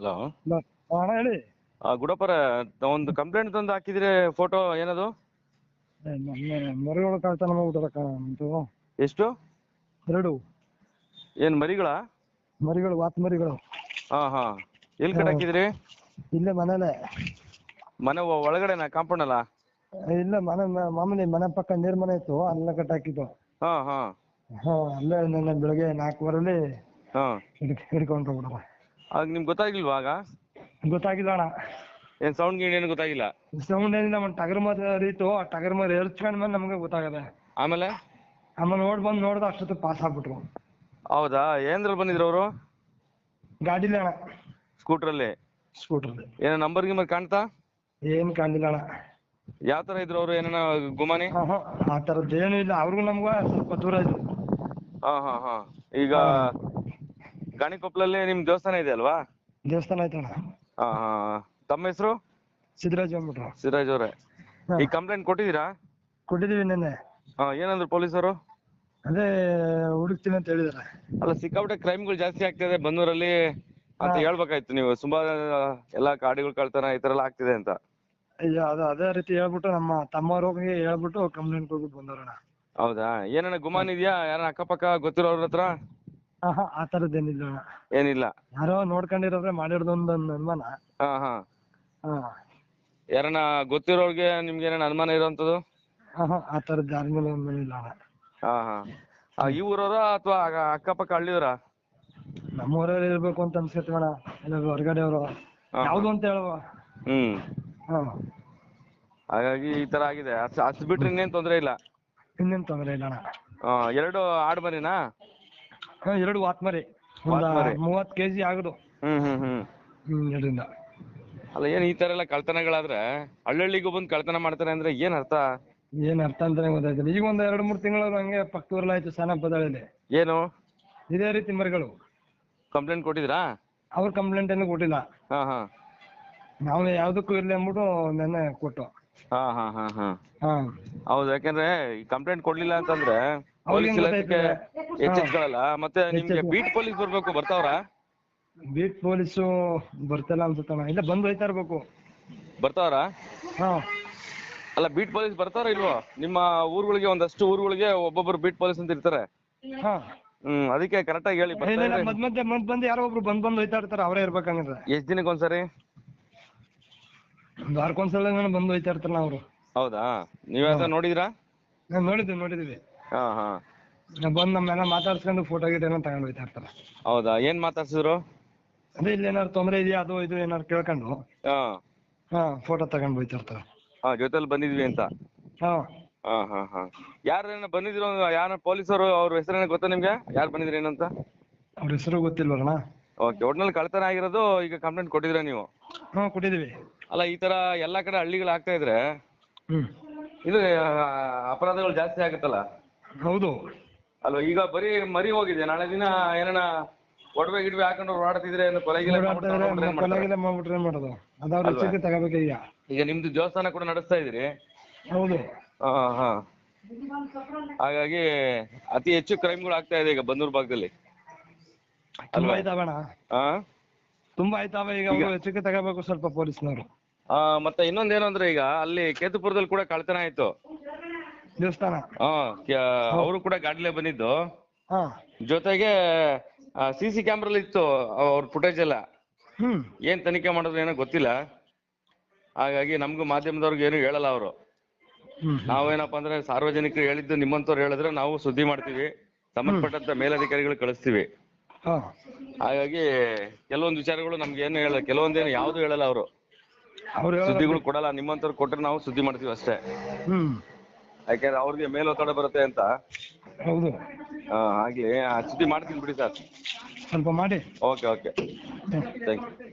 Hello ಅಣ್ಣ ಹೇಳಿ. ಗುಡಪ್ಪರ ಒಂದು ಕಂಪ್ಲೇಂಟ್ ತಂದು ಹಾಕಿದ್ರೆ ಫೋಟೋ ಏನದು? ಮರಿಗಳು ಕಳ್ತನ ಮಾಡ್ಬಿಟ್ಟದ ಎಷ್ಟು? ಎರಡು. ಏನ್ ಮರಿಗಳ? ಮರಿಗಳು ವಾತ್ ಮರಿಗಳು. ಹಾ ಹಾ. ಎಲ್ಲಿ ಕಟ್ ಹಾಕಿದ್ರಿ? ಇಲ್ಲೇ ಮನೇಲೆ. ಮನೆ ಒಳಗಡೆನಾ ಕಾಂಪೌಂಡ್ ಅಲ್ಲ? ಇಲ್ಲ ಮನೆ ಮಾಮೂಲಿ ಮನೆ ಪಕ್ಕ ನೀರ್ ಮನೆ ಇತ್ತು ಅಲ್ಲ ಕಟ್ಟಾಕಿದ್ದು ಹಾ ಹಾ. ಹಾ ಅಲ್ಲೇ ನಿನ್ನೆ ಬೆಳಗ್ಗೆ ನಾಲ್ಕೂವರೆಲಿ ಹಾ. ಹಿಡ್ ಹಿಡ್ಕೊಂಡು ಬಿಡೋಣ ಆಗ ನಿಮ್ಗೆ ಗೊತ್ತಾಗಿಲ್ವಾ ಆಗ? ಗೊತ್ತಾಗಿಲ್ಲ ಅಣ್ಣ. ಏನ್ ಸೌಂಡ್ ಗೀಂಡ್ ಏನು ಗೊತ್ತಾಗಿಲ್ಲ? ಸೌಂಡ್ ಏನಿಲ್ಲ ಒಂದು ಟಗರ್ ಮರ ರೀತು ಆ ಟಗರ್ ಮರ ಎರ್ಚ್ಕೊಂಡ್ ಮೇಲೆ ನಮ್ಗೆ ಗೊತ್ತಾಗದೆ. ಆಮೇಲೆ? ಆಮೇಲೆ ನೋಡ್ ಬಂದು ನೋಡ್ದ ಅಷ್ಟೊತ್ತು ಪಾಸ್ ಆಗ್ಬಿಟ್ರು. ಹೌದಾ? ಏನ್ದ್ರಲ್ಲಿ ಬಂದಿದ್ರು ಅವರು? ಗಾಡಿಲಿ ಅಣ್ಣ. ಸ್ಕೂಟ್ರಲ್ಲಿ? ಸ್ಕೂಟ್ರಲ್ಲಿ. ಏನ ನಂಬರ್ ಗಿಂಬರ್ ಕಾಣ್ತಾ? ಏನ್ ಕಾಣಿಲ್ಲ ಅಣ್ಣ. ಯಾವ ತರ ಇದ್ರು ಅವರು? ಏನೇನ ಗುಮಾನಿ? ಆ ಥರದ್ದು ಏನೂ ಇಲ್ಲ. ಅವ್ರಿಗೂ ನಮ್ಗೂ ಸ್ವಲ್ಪ ದೂರ ಇದ್ರು. ಹಾ ಹಾ ಹಾ. ಈಗ ಗಾಣಿಕೊಪ್ಪಲಲ್ಲಿ ನಿಮ್ ದೇವಸ್ಥಾನ ಇದೆ ಅಲ್ವಾ? ದೇವಸ್ಥಾನ ಐತಣ್ಣ ಹಾ. ತಮ್ಮ ಹೆಸರು? ಸಿದ್ದರಾಜ್ ಅಂದ್ಬಿಟ್ರು. ಸಿರಾಜ್ ಅವ್ರೆ. ಹಾ. ಈ ಕಂಪ್ಲೇಂಟ್ ಕೊಟ್ಟಿದ್ದೀರಾ? ಕೊಟ್ಟಿದ್ದೀವಿ ನಿನ್ನೆ. ಹಾ ಏನಂದ್ರು ಪೊಲೀಸರು? ಅದೇ ಹುಡುಕ್ತೀನಿ ಅಂತ ಹೇಳಿದಾರೆ ಅಲ್ಲ ಸಿಕ್ಕಾಪಟ್ಟೆ ಕ್ರೈಮ್ಗಳು ಜಾಸ್ತಿ ಆಗ್ತಿದೆ ಬಂದೂರಲ್ಲಿ ಅಂತ ಹಾ. ಹೇಳ್ಬೇಕಾಯ್ತು ನೀವು. ತುಂಬಾ ಎಲ್ಲಾ ಗಾಡಿಗಳು ಕಳ್ತನ ಈ ತರ ಎಲ್ಲ ಆಗ್ತಿದೆ ಅಂತ. ಅಯ್ಯೋ ಅದು ಅದೇ ರೀತಿ ಹೇಳ್ಬಿಟ್ಟು ನಮ್ಮ ತಮ್ಮವ್ರ ಹೋಗಿ ಹೇಳ್ಬಿಟ್ಟು ಕಂಪ್ಲೇಂಟ್ ಕೊಟ್ಬಿಟ್ಟು ಬಂದವ್ರಣ್ಣ ಹೌದಾ? ಏನಣ್ಣ ಗುಮಾನ್ ಇದೆಯಾ? ಯಾರ ಅಕ್ಕಪಕ್ಕ ಗೊತ್ತಿರೋರ ಹತ್ರ? ಹಾ ಹಾ ಆ ಥರದ್ದೇನಿಲ್ಲ ಅಣ್ಣ ಏನಿಲ್ಲ. ಯಾರೋ ನೋಡ್ಕೊಂಡಿರೋದ್ರೆ ಮಾಡಿರೋದೊಂದು ಒಂದು ಅನುಮಾನ. ಹಾ ಹಾ. ಹಾ. ಯಾರನ್ನ ಗೊತ್ತಿರೋರ್ಗೆ ನಿಮ್ಗೆ ಏನೇನ ಅನುಮಾನ ಇರೋಂಥದ್ದು? ಹಾ ಹಾ ಆ ಯಾರ ಮೇಲೆ ಒಂದು ಇಲ್ಲ ಅಣ್ಣ. ಹಾ ಹಾ. ಈ ಊರವ್ರ ಅಥವಾ ಅಕ್ಕಪಕ್ಕ ಹಳ್ಳಿಯವರ? ನಮ್ಮೂರಲ್ಲಿ ಇರ್ಬೇಕು ಅಂತ ಅನ್ಸುತ್ತೆ ಅಣ್ಣ. ಇಲ್ಲ ಹೊರಗಡೆ ಅವರು ಯಾವ್ದು ಅಂತ ಹೇಳುವ. ಹ್ಮ್. ಹಾ. ಹಾಗಾಗಿ ಈ ತರ ಆಗಿದೆ. ಅಷ್ಟು ಬಿಟ್ರೆ ಇನ್ನೇನ್ ತೊಂದ್ರೆ ಇಲ್ಲ. ಇನ್ನೇನ್ ತೊಂದ್ರೆ ಇಲ್ಲ ಅಣ್ಣ. ಆ, ಎರಡು ಆಡ್ ಮರಿನಾ ಹಾ ಎರಡು ವಾತ್ ಮರಿ ಒಂದ ವಾತ್ಮರಿ. ಮೂವತ್ತು ಕೆಜಿ ಆಗುದು. ಹ್ಮ್ ಹ್ಮ್ ಹ್ಮ್. ಹ್ಮ್ ಅಲ್ಲ ಏನ್ ಈ ತರ ಎಲ್ಲ ಕಳ್ತನಗಳಾದ್ರೆ ಹಳ್ಳಿಗೂ ಬಂದು ಕಳ್ತನ ಮಾಡ್ತಾರೆ ಅಂದ್ರೆ ಏನ್ ಅರ್ಥ? ಏನ್ ಅರ್ಥ ಅಂತಾನೆ ಗೊತ್ತಾಯ್ತಿಲ್ಲ ಈಗ ಒಂದ್ ಎರಡು ಮೂರು ತಿಂಗಳು ಹಂಗೆ ಪಕ್ಕದೂರಲ್ಲಿ ಆಯ್ತು ಸಣ್ಣ ಬದಲಿದೆ ಏನು? ಇದೇ ರೀತಿ ಮರಿಗಳು. ಕಂಪ್ಲೇಂಟ್ ಕೊಟ್ಟಿದ್ರಾ? ಅವ್ರ ಕಂಪ್ಲೇಂಟ್ ಏನು ಕೊಟ್ಟಿಲ್ಲ. ಹಾ ಹಾ. ನಾವು ಯಾವ್ದಕ್ಕೂ ಇರ್ಲಿ ಅಂದ್ಬಿಟ್ಟು ನೆನ್ನೆ ಕೊಟ್ಟು. ಹಾ ಹಾ ಹಾ ಹಾ. ಹಾ. ಹೌದು ಯಾಕಂದ್ರೆ ಕಂಪ್ಲೇಂಟ್ ಕೊಡ್ಲಿಲ್ಲ ಅಂತಂದ್ರೆ ಪೊಲೀಸ್. ಮತ್ತೆ ನಿಮ್ಗೆ ಬೀಟ್ ಪೊಲೀಸ್ ಬರ್ಬೇಕು ಬರ್ತಾವ್ರಾ? ಬೀಟ್ ಪೊಲೀಸ್ ಬರ್ತಿಲ್ಲ ಅನ್ಸುತ್ತಣ್ಣ. ಇಲ್ಲ ಬಂದು ಹೋಯ್ತಾ ಇರ್ಬೇಕು. ಬರ್ತಾವ್ರಾ? ಹಾ. ಅಲ್ಲ ಬೀಟ್ ಪೊಲೀಸ್ ಬರ್ತಾರ ಇಲ್ವೋ? ನಿಮ್ಮ ಊರುಗಳಿಗೆ ಒಂದಷ್ಟು ಊರುಗಳಿಗೆ ಒಬ್ಬೊಬ್ರು ಬೀಟ್ ಪೊಲೀಸ್ ಅಂತ ಇರ್ತಾರೆ. ಹಾ. ಹ್ಮ್ ಅದಕ್ಕೆ ಕರೆಕ್ಟ್ ಆಗಿ ಹೇಳಿ ಇಲ್ಲ ಬರ್ತಾ ಇಲ್ಲ ಇದ್ರೆ ಮದ್ ಮಧ್ಯೆ ಮದ್ ಬಂದು ಯಾರೋ ಒಬ್ರು ಬಂದ್ ಬಂದು ಹೋಯ್ತಾ ಇರ್ತಾರೆ ಅವರೇ ಇರ್ಬೇಕಂಗಿದ್ರೆ. ಎಷ್ಟ್ ದಿನಕ್ಕೆ ಒಂದ್ಸರಿ? ಒಂದು ವಾರಕ್ಕೊಂದ್ಸಲ ಬಂದು ಹೋಯ್ತಾ ಇರ್ತಾರಲ್ಲ ಅವರು. ಹೌದಾ? ನೀವ್ ಯಾವ್ದಾರ ನೋಡಿದ್ರಾ? ನೋಡಿದ್ವಿ ನೋಡಿದ್ವಿ. ಹಾ ಹಾ. ಬಂದು ನಮ್ಮೆಲ್ಲ ಮಾತಾಡ್ಸ್ಕೊಂಡು ಫೋಟೋ ಗಿಟ ಏನೋ ತಗೊಂಡ್ ಹೋಯ್ತಾ ಇರ್ತಾರೆ ಹೌದಾ? ಏನ್ ಮಾತಾಡ್ಸಿದ್ರು? ಅದೇ ಇಲ್ಲಿ ಏನಾದ್ರು ತೊಂದ್ರೆ ಇದೆಯಾ? ಅದು ಇದು ಏನಾದ್ರು ಕೇಳ್ಕೊಂಡು. ಹಾ. ಹಾ ಫೋಟೋ ತಗೊಂಡು ಹೋಯ್ತಾ ಇರ್ತಾರೆ ಹಾ ಜೊತೆಲಿ ಬಂದಿದ್ವಿ ಅಂತ? ಹಾ. ಹಾ ಹಾ ಹಾ. ಯಾರೇನ ಬಂದಿದ್ರು? ಯಾರ ಪೊಲೀಸರು? ಅವ್ರ ಹೆಸರೇನ ಗೊತ್ತಾ ನಿಮ್ಗೆ? ಯಾರು ಬಂದಿದ್ರು ಏನಂತ? ಅವ್ರ ಹೆಸರು ಗೊತ್ತಿಲ್ವಲ್ಲಣ್ಣ. ಓಕೆ ಒಟ್ನಲ್ಲಿ ಕಳ್ತನ ಆಗಿರೋದು ಈಗ ಕಂಪ್ಲೇಂಟ್ ಕೊಟ್ಟಿದ್ರೆ ನೀವು? ಹಾ ಕೊಟ್ಟಿದೀವಿ ಅಲ್ಲ ಈ ತರ ಎಲ್ಲಾ ಕಡೆ ಹಳ್ಳಿಗಳು ಆಗ್ತಾ ಇದ್ರೆ ಹ್ಮ್. ಇದು ಆ, ಅಪರಾಧಗಳು ಜಾಸ್ತಿ ಆಗುತ್ತಲ್ಲ? ಹೌದು. ಅಲ್ವಾ ಈಗ ಬರೀ ಮರಿ ಹೋಗಿದೆ. ನಾಳೆ ದಿನ ಏನಾನ ಒಡವೆ ಗಿಡವೆ ಹಾಕೊಂಡು ಓಡಾಡ್ತಿದ್ರೆ ಏನು ಕೊಲೆ ಗಿಲೆ ಮಾಡ್ಬಿಟ್ಟು ತಗೊಂಡ್ರೆ ಏನ್ ಮಾಡ್ತಾರೆ? ಕೊಲೆಗಿಲೆ ಮಾಡ್ಬಿಟ್ರೆ ಏನ್ ಮಾಡೋದು? ಅದಾವ್ರ ಅಲ್ವಾ? ಹೆಚ್ಚಿಗೆ ತಗೋಬೇಕು ಈಗ. ಈಗ ನಿಮ್ದು ದೇವಸ್ಥಾನ ಕೂಡ ನಡೆಸ್ತಾ ಇದೀರಿ ಹೌದು. ಹಾ ಹಾ. ಹಾಗಾಗಿ ಅತಿ ಹೆಚ್ಚು ಕ್ರೈಮ್ಗಳು ಆಗ್ತಾ ಇದೆ ಈಗ ಬನ್ನೂರು ಭಾಗದಲ್ಲಿ. ತುಂಬಾ ಅಲ್ವಾ? ಆಯ್ತಾವಣ್ಣ ಹಾ ತುಂಬಾ ಆಯ್ತಾವ ಈಗ ಅವರು ತಗೋಬೇಕು ಸ್ವಲ್ಪ ಪೊಲೀಸ್ನವರು. ಆ, ಮತ್ತೆ ಇನ್ನೊಂದೇನು ಅಂದ್ರೆ ಈಗ ಅಲ್ಲಿ ಕೇತುಪುರದಲ್ಲಿ ಕೂಡ ಕಳ್ತನ ಆಯ್ತು. ದೇವಸ್ಥಾನ. ಅವರು ಕೂಡ ಗಾಡಿಲೇ ಬಂದಿದ್ದು. ಜೊತೆಗೆ ಸಿ ಸಿ ಕ್ಯಾಮ್ರಲ್ಲಿ ಇತ್ತು ಅವ್ರ ಫುಟೇಜ್ ಎಲ್ಲ. ಏನ್ ತನಿಖೆ ಮಾಡಿದ್ರು ಏನೋ ಗೊತ್ತಿಲ್ಲ. ಹಾಗಾಗಿ ನಮ್ಗೂ ಮಾಧ್ಯಮದವ್ರಿಗೆ ಏನು ಹೇಳಲ್ಲ ಅವರು. ನಾವೇನಪ್ಪ ಅಂದ್ರೆ ಸಾರ್ವಜನಿಕರು ಹೇಳಿದ್ದು ನಿಮ್ಮಂತವ್ರು ಹೇಳಿದ್ರೆ ನಾವು ಸುದ್ದಿ ಮಾಡ್ತೀವಿ. ಸಂಬಂಧಪಟ್ಟಂತ ಮೇಲಧಿಕಾರಿಗಳು ಕಳಿಸ್ತೀವಿ. ಹಾಗಾಗಿ ಕೆಲವೊಂದು ವಿಚಾರಗಳು ನಮ್ಗೆ ಏನು ಹೇಳಲ್ಲ. ಕೆಲವೊಂದೇನು ಯಾವ್ದು ಹೇಳಲ್ಲ ಅವರು. ಸುದ್ದಿಗಳು ಕೊಡಲ್ಲ. ನಿಮ್ಮಂತವ್ರು ಕೊಟ್ರೆ ನಾವು ಸುದ್ದಿ ಮಾಡ್ತೀವಿ ಅಷ್ಟೇ. ಯಾಕೆಂದ್ರೆ ಅವ್ರಿಗೆ ಮೇಲೊತ್ತಡ ಬರುತ್ತೆ ಅಂತ. ಹೌದು. ಆ, ಆಗ್ಲಿ. ಆ ಸುದ್ದಿ ಮಾಡ್ತೀನಿ ಬಿಡಿ ಸರ್. ಸ್ವಲ್ಪ ಮಾಡಿ. Okay okay. Thank you